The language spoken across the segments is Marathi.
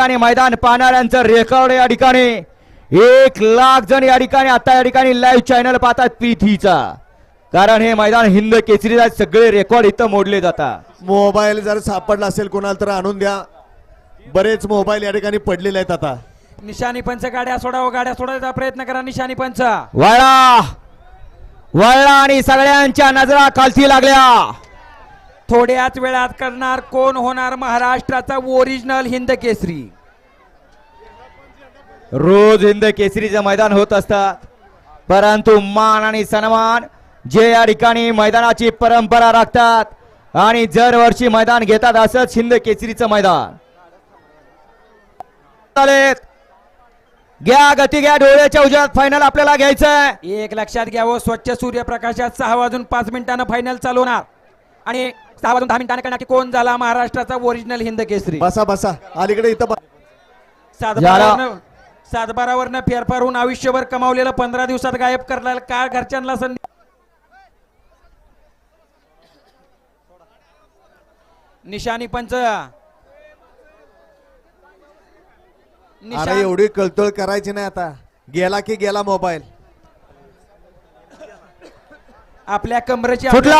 आणि मैदान पाहणाऱ्यांचं रेकॉर्ड या ठिकाणी. एक लाख जण या ठिकाणी आता या ठिकाणी लाईव्ह चॅनल पाहतात पीथीचा कारण हे मैदान हिंद केसरीचा सगळे रेकॉर्ड इथं मोडले जातात. मोबाईल जर सापडला असेल कोणाला तर आणून द्या. बरेच मोबाईल या ठिकाणी पडलेले आहेत आता. निशाणी पंच गाड्या सोडावं गाड्या सोडायचा प्रयत्न करा निशाणी पंच. वळला वळला आणि सगळ्यांच्या नजरा खालती लागल्या. थोड्याच वेळात करणार कोण होणार महाराष्ट्राचा ओरिजिनल हिंद केसरी? रोज हिंद केसरीचं मैदान होत असतात. परंतु मान आणि सन्मान जे या ठिकाणी मैदानाची परंपरा राखतात आणि दरवर्षी मैदान घेतात असंच हिंद केसरीचं मैदान. घ्या गती घ्या डोळ्याच्या उजेडात फायनल आपल्याला घ्यायचंय. एक लक्षात घ्यावं स्वच्छ सूर्यप्रकाशात सहा वाजून पाच मिनिटानं फायनल चालू होणार. आणि सहा वाजून दहा मिनिटानं करणार की कोण झाला महाराष्ट्राचा ओरिजिनल हिंद केसरी. बसा बसा. अलीकडे इथं बा- सातबारावरनं सातबारावरनं फेरफार होऊन आयुष्यभर कमावलेलं पंधरा दिवसात गायब करण्याला का घरच्यांना संधी निशाणी पंच. अरे निशाण एवढी कळतळ करायची नाही आता. गेला की गेला मोबाईल. आपल्या कमरेची सुटला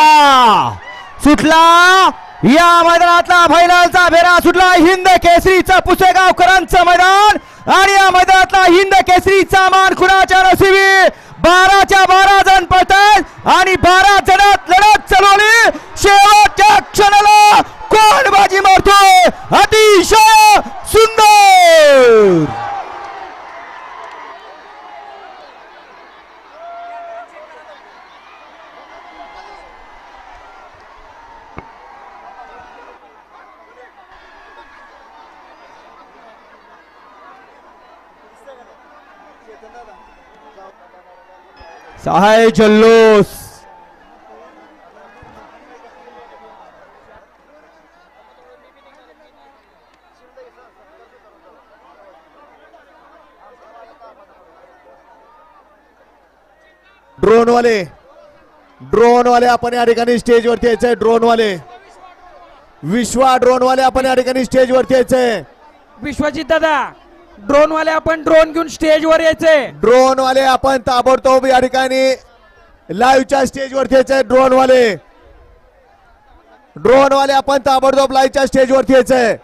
सुटला. या मैदानातला फायनलचा फेरा सुटला. हिंद केसरीचा पुसेगावकरांचं मैदान. आणि या मैदानातला हिंद केसरीचा मान खुणाच्या नशिबी बाराच्या बारा जण पळतात आणि बारा जणात लढत चालवली. शेवटच्या क्षणाला कोण बाजी मारतोय. अतिशय सहाय जल्लोष। ड्रोन वाले ड्रोन वाले आपण या ठिकाणी स्टेज वरती यायचंय ड्रोन वाले विश्वा ड्रोन वाले आपण या ठिकाणी स्टेज वरती यायचंय. विश्वजित दादा ड्रोन वाले आपण ड्रोन घेऊन स्टेज वर यायचे. ड्रोन वाले आपण ताबडतोब या ठिकाणी लाईव्हच्या स्टेज वरती यायचंय ड्रोन वाले ड्रोन वाले आपण ताबडतोब लाईव्हच्या स्टेज वरती यायचंय